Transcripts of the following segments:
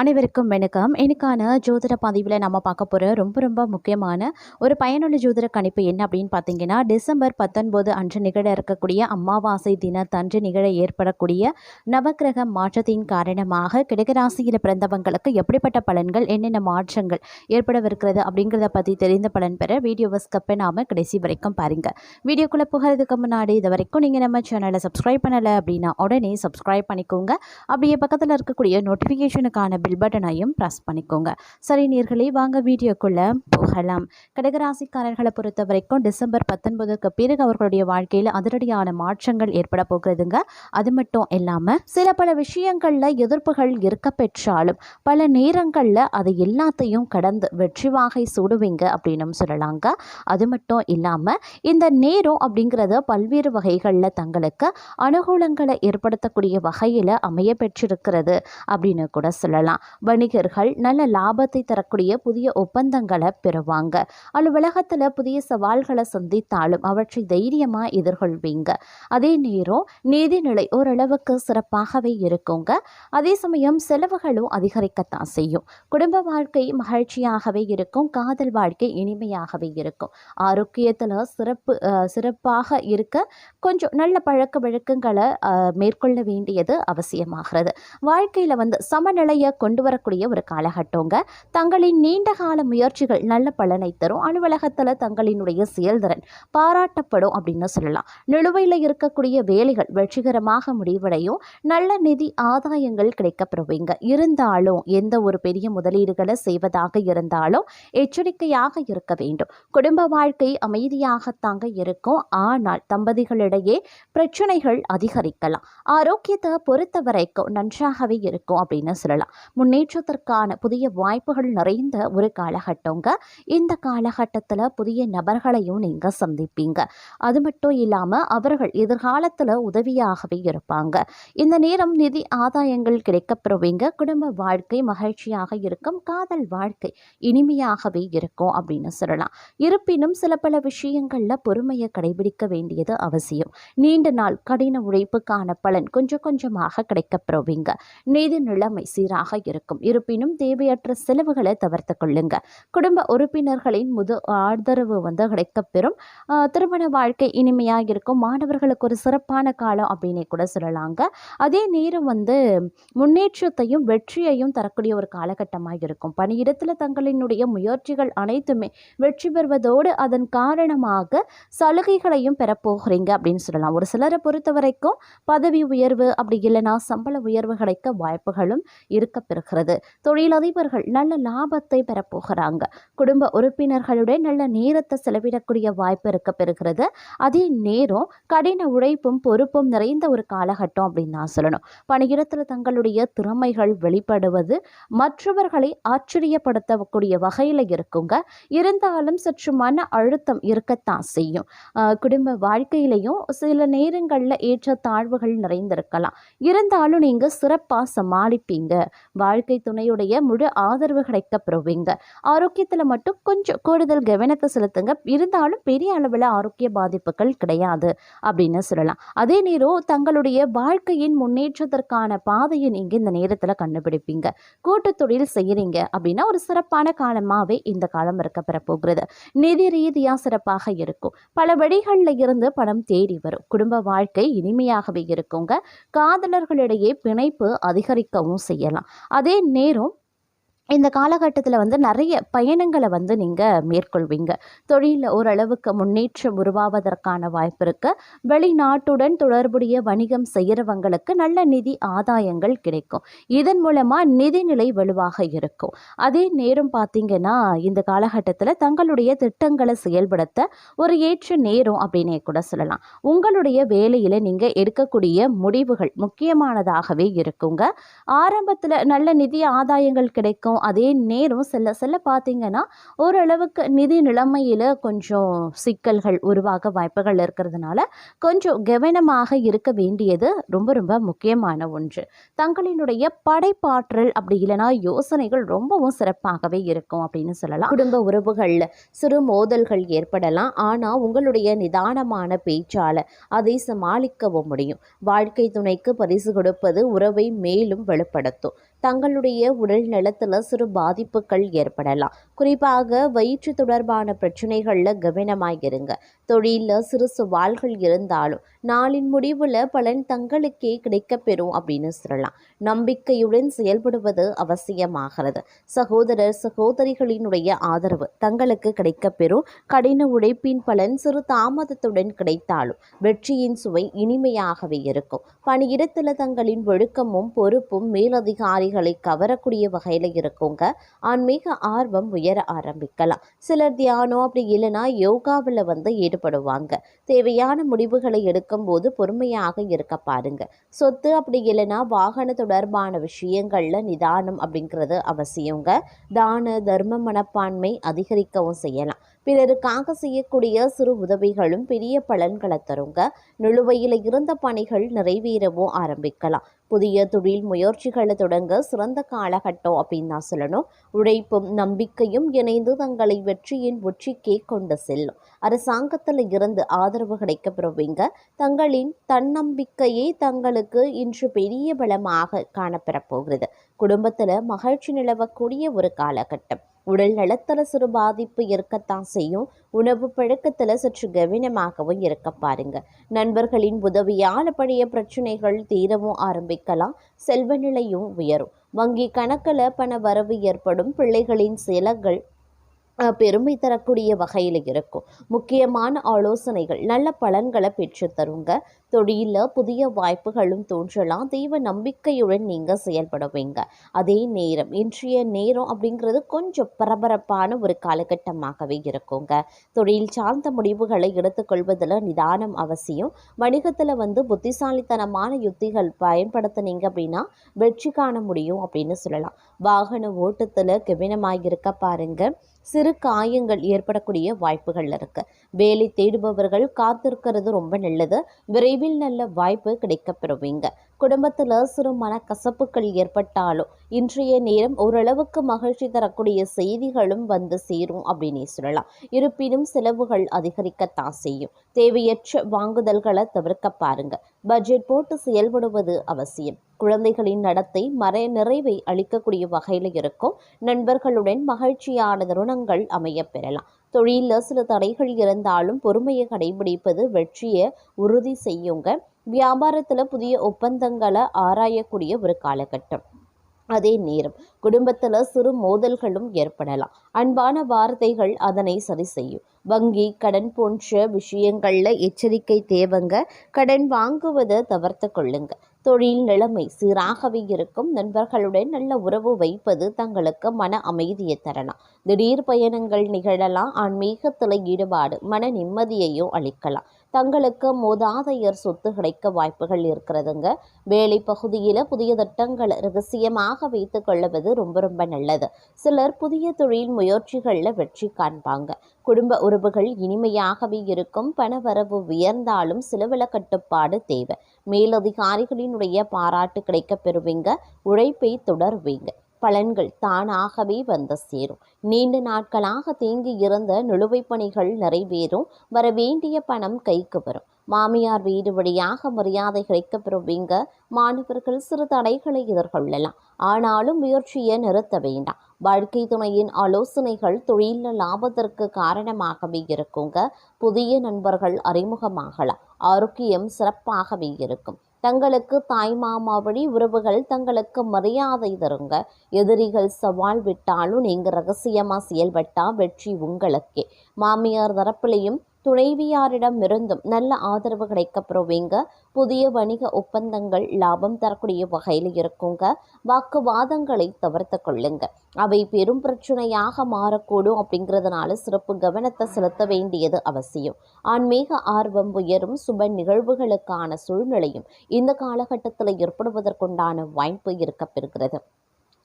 அனைவருக்கும் வணக்கம். இன்னைக்கான ஜோதிட பதிவில் நம்ம பார்க்க போகிற ரொம்ப ரொம்ப முக்கியமான ஒரு பயனுள்ள ஜோதிட கணிப்பு என்ன அப்படின்னு பார்த்தீங்கன்னா டிசம்பர் பத்தொன்பது அன்று நிகழ இருக்கக்கூடிய அமாவாசை தினத்தன்று நிகழ ஏற்படக்கூடிய நவக்கிரக மாற்றத்தின் காரணமாக கிடகராசியில் பிறந்தவங்களுக்கு எப்படிப்பட்ட பலன்கள் என்னென்ன மாற்றங்கள் ஏற்படவிருக்கிறது அப்படிங்கிறத பற்றி தெரிந்த பலன் பெற வீடியோவை ஸ்கப்பை நாம் கடைசி வரைக்கும் பாருங்கள் வீடியோக்குள்ளே புகிறதுக்கு முன்னாடி இது வரைக்கும் நீங்கள் நம்ம சேனலை சப்ஸ்கிரைப் பண்ணலை அப்படின்னா உடனே சப்ஸ்கிரைப் பண்ணிக்கோங்க. அப்படியே பக்கத்தில் இருக்கக்கூடிய நோட்டிஃபிகேஷனுக்கான பெல் பட்டனையும் ப்ரெஸ் பண்ணிக்கோங்க. சரி நீர்களே வாங்க வீடியோக்குள்ளே போகலாம். கடகராசிக்காரர்களை பொறுத்த வரைக்கும் டிசம்பர் பத்தொன்பதுக்கு பிறகு அவர்களுடைய வாழ்க்கையில் அதிரடியான மாற்றங்கள் ஏற்பட போகிறதுங்க. அது மட்டும் இல்லாமல் சில பல விஷயங்களில் எதிர்ப்புகள் இருக்க பெற்றாலும் பல நேரங்களில் அது எல்லாத்தையும் கடந்து வெற்றி வாகை சூடுவீங்க அப்படின்னும் சொல்லலாங்க. அது மட்டும் இல்லாமல் இந்த நேரம் அப்படிங்கிறது பல்வேறு வகைகளில் தங்களுக்கு அனுகூலங்களை ஏற்படுத்தக்கூடிய வகையில் அமைய பெற்றிருக்கிறது அப்படின்னு கூட சொல்லலாம். வணிகர்கள் நல்ல லாபத்தை தரக்கூடிய புதிய ஒப்பந்தங்களை பெறுவாங்க. அலுவலகத்தில் புதிய சவால்களை சந்தித்தாலும் அவற்றை தைரியமாக எதிர்கொள்வீங்க. அதே நேரம் நீதிநிலை ஓரளவுக்கு சிறப்பாகவே இருக்குங்க. அதே சமயம் செலவுகளும் அதிகரிக்கத்தான் செய்யும். குடும்ப வாழ்க்கை மகிழ்ச்சியாகவே இருக்கும். காதல் வாழ்க்கை இனிமையாகவே இருக்கும். ஆரோக்கியத்தில் சிறப்பு அஹ், சிறப்பாக இருக்க கொஞ்சம் நல்ல பழக்க வழக்கங்களை மேற்கொள்ள வேண்டியது அவசியமாகிறது. வாழ்க்கையில் வந்து சமநிலையை கொண்டு வரக்கூடிய ஒரு காலகட்டங்க. தங்களின் நீண்ட கால முயற்சிகள் நல்ல பலனை தரும். அலுவலகத்தில் தங்களினுடைய செயல்திறன் பாராட்டப்படும் அப்படின்னு சொல்லலாம். நிலுவையில் இருக்கக்கூடிய வேலைகள் வெற்றிகரமாக முடிவடையும். நல்ல நிதி ஆதாயங்கள் கிடைக்கப்பெறுவீங்க. இருந்தாலும் எந்த ஒரு பெரிய முதலீடுகளை செய்வதாக இருந்தாலும் எச்சரிக்கையாக இருக்க வேண்டும். குடும்ப வாழ்க்கை அமைதியாகத்தாங்க இருக்கும். ஆனால் தம்பதிகளிடையே பிரச்சனைகள் அதிகரிக்கலாம். ஆரோக்கியத்தை பொறுத்த வரைக்கும் நன்றாகவே இருக்கும் அப்படின்னு சொல்லலாம். முன்னேற்றத்திற்கான புதிய வாய்ப்புகள் நிறைந்த ஒரு காலகட்டங்க. இந்த காலகட்டத்தில் புதிய நபர்களையும் நீங்கள் சந்திப்பீங்க. அது மட்டும் இல்லாமல் அவர்கள் எதிர்காலத்தில் உதவியாகவே இருப்பாங்க. இந்த நேரம் நிதி ஆதாயங்கள் கிடைக்கப்பெறுவீங்க. குடும்ப வாழ்க்கை மகிழ்ச்சியாக இருக்கும். காதல் வாழ்க்கை இனிமையாகவே இருக்கும் அப்படின்னு சொல்லலாம். இருப்பினும் சில பல விஷயங்களில் பொறுமையை கடைபிடிக்க வேண்டியது அவசியம். நீண்ட நாள் கடின உழைப்புக்கான பலன் கொஞ்சம் கொஞ்சமாக கிடைக்கப்பெறுவீங்க. நிதி நிலைமை சீராக இருக்கும். இருப்பினும் தேவையற்ற செலவுகளை தவிர்த்து கொள்ளுங்க. குடும்ப உறுப்பினர்களின் முது ஆதரவு வந்து கிடைக்கப்பெறும். திருமண வாழ்க்கை இனிமையாக இருக்கும் மாணவர்களுக்கு ஒரு சிறப்பான காலம் அப்படின்னு கூட சொல்லலாங்க. அதே நேரம் வந்து முன்னேற்றத்தையும் வெற்றியையும் தரக்கூடிய ஒரு காலகட்டமாக இருக்கும் பணியிடத்தில் தங்களினுடைய முயற்சிகள் அனைத்துமே வெற்றி பெறுவதோடு அதன் காரணமாக சலுகைகளையும் பெறப்போகிறீங்க அப்படின்னு சொல்லலாம். ஒரு சிலரை பொறுத்த வரைக்கும் பதவி உயர்வு அப்படி இல்லைன்னா சம்பள உயர்வு கிடைக்க வாய்ப்புகளும் இருக்க பெறுகிறது. தொழிலதிபர்கள் நல்ல லாபத்தை பெறப்போகிறாங்க. குடும்ப உறுப்பினர்களுடன் நல்ல நேரத்தை செலவிடக்கூடிய வாய்ப்பு இருக்க பெறுகிறது. அதே நேரம் கடின உழைப்பும் பொறுப்பும் நிறைந்த ஒரு காலகட்டம் அப்படின்னு நான் சொல்லணும். பணியிடத்தில் தங்களுடைய திறமைகள் வெளிப்படுவது மற்றவர்களை ஆச்சரியப்படுத்தக்கூடிய வகையில் இருக்குங்க. இருந்தாலும் சற்று மன அழுத்தம் இருக்கத்தான் செய்யும். ஆஹ் குடும்ப வாழ்க்கையிலையும் சில நேரங்களில் ஏற்ற தாழ்வுகள் நிறைந்திருக்கலாம். இருந்தாலும் நீங்கள் சிறப்பாக சமாளிப்பீங்க. வாழ்க்கை துணையுடைய முழு ஆதரவு கிடைக்க பெறுவீங்க ஆரோக்கியத்தில் மட்டும் கொஞ்சம் கூடுதல் கவனத்தை செலுத்துங்க. இருந்தாலும் பெரிய அளவில் ஆரோக்கிய பாதிப்புகள் கிடையாது அப்படின்னு சொல்லலாம். அதே நேரம் தங்களுடைய வாழ்க்கையின் முன்னேற்றத்திற்கான பாதையை நீங்கள் இந்த நேரத்தில் கண்டுபிடிப்பீங்க. கூட்டு தொழில் செய்கிறீங்க அப்படின்னா ஒரு சிறப்பான காலமாகவே இந்த காலம் இருக்க போகிறது நிதி ரீதியாக சிறப்பாக இருக்கும். பல வழிகளில் இருந்து பணம் தேடி வரும். குடும்ப வாழ்க்கை இனிமையாகவே இருக்குங்க. காதலர்களிடையே பிணைப்பு அதிகரிக்கவும் செய்யலாம். அதே நேரம் இந்த காலகட்டத்தில் வந்து நிறைய பயணங்களை வந்து நீங்கள் மேற்கொள்வீங்க. தொழிலில் ஓரளவுக்கு முன்னேற்றம் உருவாவதற்கான வாய்ப்பு இருக்குது வெளிநாட்டுடன் தொடர்புடைய வணிகம் செய்கிறவங்களுக்கு நல்ல நிதி ஆதாயங்கள் கிடைக்கும். இதன் மூலமாக நிதிநிலை வலுவாக இருக்கும். அதே நேரம் பார்த்தீங்கன்னா இந்த காலகட்டத்தில் தங்களுடைய திட்டங்களை செயல்படுத்த ஒரு ஏற்ற நேரம் அப்படின்னே கூட சொல்லலாம். உங்களுடைய வேலையில் நீங்கள் எடுக்கக்கூடிய முடிவுகள் முக்கியமானதாகவே இருக்குங்க. ஆரம்பத்தில் நல்ல நிதி ஆதாயங்கள் கிடைக்கும். அதே நேரம் செல்ல செல்ல பார்த்தீங்கன்னா ஓரளவுக்கு நிதி நிலைமையில் கொஞ்சம் சிக்கல்கள் உருவாக வாய்ப்புகள் இருக்கிறதுனால கொஞ்சம் கவனமாக இருக்க வேண்டியது ரொம்ப ரொம்ப முக்கியமான ஒன்று. தங்களினுடைய படைப்பாற்றல் அப்படி இல்லைன்னா யோசனைகள் ரொம்பவும் சிறப்பாகவே இருக்கும் அப்படின்னு சொல்லலாம். குடும்ப உறவுகளில் சிறு மோதல்கள் ஏற்படலாம். ஆனால் உங்களுடைய நிதானமான பேச்சால் அதை சமாளிக்கவும் முடியும். வாழ்க்கை துணைக்கு பரிசு கொடுப்பது உறவை மேலும் வெளிப்படுத்தும் தங்களுடைய உடல் நலத்தில் சிறு பாதிப்புகள் ஏற்படலாம். குறிப்பாக வயிற்று தொடர்பான பிரச்சனைகளில் கவனமாக இருங்க தொழிலில் சிறு சவால்கள் இருந்தாலும் நாளின் முடிவில் பலன் தங்களுக்கே கிடைக்கப்பெறும் அப்படின்னு சொல்லலாம். நம்பிக்கையுடன் செயல்படுவது அவசியமாகிறது. சகோதரர் சகோதரிகளினுடைய ஆதரவு தங்களுக்கு கிடைக்கப்பெறும். கடின உழைப்பின் பலன் சிறு தாமதத்துடன் கிடைத்தாலும் வெற்றியின் சுவை இனிமையாகவே இருக்கும். பணியிடத்தில் தங்களின் ஒழுக்கமும் பொறுப்பும் மேலதிகாரி மேலதிகாரிகளை கவரக்கூடிய வகையில் இருக்குங்க. ஆன்மீக ஆர்வம் உயர ஆரம்பிக்கலாம். சிலர் தியானம் அப்படி இல்லைன்னா யோகாவில் வந்து ஈடுபடுவாங்க. தேவையான முடிவுகளை எடுக்கும்போது பொறுமையாக இருக்க பாருங்க. சொத்து அப்படி இல்லைன்னா வாகன தொடர்பான விஷயங்கள்ல நிதானம் அப்படிங்கிறது அவசியங்க. தான தர்ம மனப்பான்மை அதிகரிக்கவும் செய்யலாம். பிறருக்காக செய்யக்கூடிய சிறு உதவிகளும் பெரிய பலன்களை தருங்க. நிலுவையில் இருந்த பணிகள் நிறைவேறவும் ஆரம்பிக்கலாம். புதிய தொழில் முயற்சிகளை தொடங்க சிறந்த காலகட்டம் அப்படின்னு தான் சொல்லணும். உழைப்பும் நம்பிக்கையும் இணைந்து தங்களை வெற்றியின் உச்சிக்கே கொண்டு செல்லும். அரசாங்கத்தில் இருந்து ஆதரவு கிடைக்கப்பெறுவீங்க. தங்களின் தன்னம்பிக்கையே தங்களுக்கு இன்று பெரிய பலமாக காணப்பெறப் போகிறது குடும்பத்தில் மகிழ்ச்சி நிலவக்கூடிய ஒரு காலகட்டம். உடல் நலத்தில் சிறு பாதிப்பு இருக்கத்தான் செய்யும். உணவு பழக்கத்தில் சற்று கவனமாகவும் இருக்க பாருங்க. நண்பர்களின் உதவியால் பழைய பிரச்சனைகள் தீரவும் ஆரம்பிக்கலாம் செல்வ நிலையும் உயரும். வங்கி கணக்கில் பண வரவு ஏற்படும். பிள்ளைகளின் சிலங்கள் பெருமை தரக்கூடிய வகையில் இருக்கும். முக்கியமான ஆலோசனைகள் நல்ல பலன்களை பெற்று தருங்க. தொழிலில் புதிய வாய்ப்புகளும் தோன்றலாம். தெய்வ நம்பிக்கையுடன் நீங்கள் செயல்படுவீங்க. அதே நேரம் இன்றைய நேரம் அப்படிங்கிறது கொஞ்சம் பரபரப்பான ஒரு காலகட்டமாகவே இருக்குங்க. தொழில் சார்ந்த முடிவுகளை எடுத்துக்கொள்வதில் நிதானம் அவசியம். வணிகத்தில் வந்து புத்திசாலித்தனமான யுத்திகள் பயன்படுத்தினீங்க அப்படின்னா வெற்றி காண முடியும் அப்படின்னு சொல்லலாம். வாகன ஓட்டத்தில் கவனமாக இருக்க பாருங்கள் சிறு காயங்கள் ஏற்படக்கூடிய வாய்ப்புகள் இருக்கு. வேலை தேடுபவர்கள் காத்திருக்கிறது ரொம்ப நல்லது. விரைவில் நல்ல வாய்ப்பு கிடைக்கப்பெறுவீங்க குடும்பத்தில் சிறு மனக்கசப்புகள் ஏற்பட்டாலும் இன்றைய நேரம் ஓரளவுக்கு மகிழ்ச்சி தரக்கூடிய செய்திகளும் வந்து சேரும் அப்படின்னே சொல்லலாம். இருப்பினும் செலவுகள் அதிகரிக்கத்தான் செய்யும். தேவையற்ற வாங்குதல்களை தவிர்க்க பாருங்க. பட்ஜெட் போட்டு செயல்படுவது அவசியம். குழந்தைகளின் நடத்தை மறை நிறைவை அளிக்கக்கூடிய வகையில் இருக்கும். நண்பர்களுடன் மகிழ்ச்சியான தருணங்கள் அமைய பெறலாம். தொழிலில் சில தடைகள் இருந்தாலும் பொறுமையை கடைபிடிப்பது வெற்றியை உறுதி செய்யுங்க. வியாபாரத்தில் புதிய ஒப்பந்தங்களை ஆராயக்கூடிய ஒரு காலகட்டம். அதே நேரம் குடும்பத்தில் சிறு மோதல்களும் ஏற்படலாம். அன்பான வார்த்தைகள் அதனை சரி செய்யும். வங்கி கடன் போன்ற விஷயங்களில் எச்சரிக்கை தேவைங்க. கடன் வாங்குவதை தவிர்த்து கொள்ளுங்க. தொழில் நிலைமை சீராகவே இருக்கும். நண்பர்களுடன் நல்ல உறவு வைப்பது தங்களுக்கு மன அமைதியை தரலாம். திடீர் பயணங்கள் நிகழலாம். ஆன்மீகத்தில் ஈடுபாடு மன நிம்மதியையும் அளிக்கலாம். தங்களுக்கு மோதாதையர் சொத்து கிடைக்க வாய்ப்புகள் இருக்கிறதுங்க. வேலை பகுதியில் புதிய திட்டங்களை ரகசியமாக வைத்து கொள்ளுவது ரொம்ப ரொம்ப நல்லது. சிலர் புதிய தொழில் முயற்சிகளில் வெற்றி காண்பாங்க. குடும்ப உறவுகள் இனிமையாகவே இருக்கும். பணவரவு உயர்ந்தாலும் சிலவில கட்டுப்பாடு தேவை. மேலதிகாரிகளினுடைய பாராட்டு கிடைக்க பெறுவீங்க. உழைப்பை தொடர்வீங்க. பலன்கள் தானாகவே வந்து சேரும். நீண்ட நாட்களாக தேங்கி இருந்த நிலுவைப் பணிகள் நிறைவேறும். வர வேண்டிய பணம் கைக்கு வரும். மாமியார் வீடு வழியாக மரியாதை கிடைக்கப்பெறுவீங்க. மாணவர்கள் சிறு தடைகளை எதிர்கொள்ளலாம். ஆனாலும் முயற்சியை நிறுத்த வேண்டாம். வாழ்க்கை துணையின் ஆலோசனைகள் தொழில லாபத்திற்கு காரணமாகவே இருக்குங்க. புதிய நண்பர்கள் அறிமுகமாகலாம். ஆரோக்கியம் சிறப்பாகவே இருக்கும். தங்களுக்கு தாய்மாமா வழி உறவுகள் தங்களுக்கு மரியாதை தருங்க. எதிரிகள் சவால் விட்டாலும் நீங்கள் ரகசியமாக செயல்பட்டால் வெற்றி உங்களுக்கே. மாமியார் தரப்பிலையும் துணைவியாரிடமிருந்தும் நல்ல ஆதரவு கிடைக்கப்பெறுவீங்க. புதிய வணிக ஒப்பந்தங்கள் லாபம் தரக்கூடிய வகையில் இருக்குங்க. வாக்குவாதங்களை தவிர்த்து கொள்ளுங்க. அவை பெரும் பிரச்சனையாக மாறக்கூடும் அப்படிங்கிறதுனால சிறப்பு கவனத்தை செலுத்த வேண்டியது அவசியம். ஆன்மீக ஆர்வம் உயரும் சுப நிகழ்வுகளுக்கான சூழ்நிலையும் இந்த காலகட்டத்தில் ஏற்படுவதற்குண்டான வாய்ப்பு இருக்கப்பெறுகிறது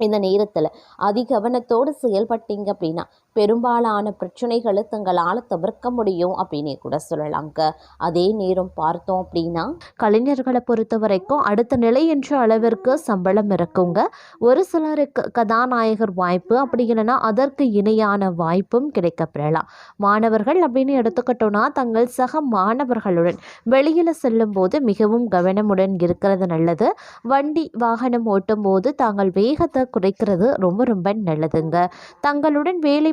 இந்த நேரத்தில் அதிகவனத்தோடு செயல்பட்டீங்க அப்படின்னா பெரும்பாலான பிரச்சனைகளை தங்களால் தவிர்க்க முடியும் அப்படின்னு கூட சொல்லலாங்க அதே நேரம் பார்த்தோம் அப்படின்னா கலைஞர்களை பொறுத்த வரைக்கும் அடுத்த நிலை என்ற அளவிற்கு சம்பளம் இருக்குங்க ஒரு சிலருக்கு கதாநாயகர் வாய்ப்பு அப்படி இல்லைன்னா அதற்கு இணையான வாய்ப்பும் கிடைக்கப்பெறலாம். மாணவர்கள் அப்படின்னு எடுத்துக்கிட்டோன்னா தங்கள் சக மாணவர்களுடன் வெளியில் செல்லும்போது மிகவும் கவனமுடன் இருக்கிறது நல்லது. வண்டி வாகனம் ஓட்டும் போது தாங்கள் வேகத்தை குறைக்கிறது ரொம்ப ரொம்ப நல்லதுங்க. தங்களுடன் வேலை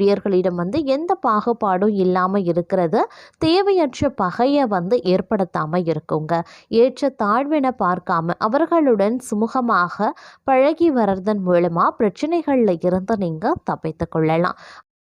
ஊழியர்களிடம் வந்து எந்த பாகுபாடும் இல்லாமல் இருக்கிறது. தேவையற்ற பகையை வந்து ஏற்படுத்தாமல் இருக்குங்க. ஏற்ற தாழ்வினை பார்க்காம அவர்களுடன் சுமூகமாக பழகி வர்றதன் மூலமாக பிரச்சனைகளில் இருந்து நீங்கள் தப்பித்து கொள்ளலாம்.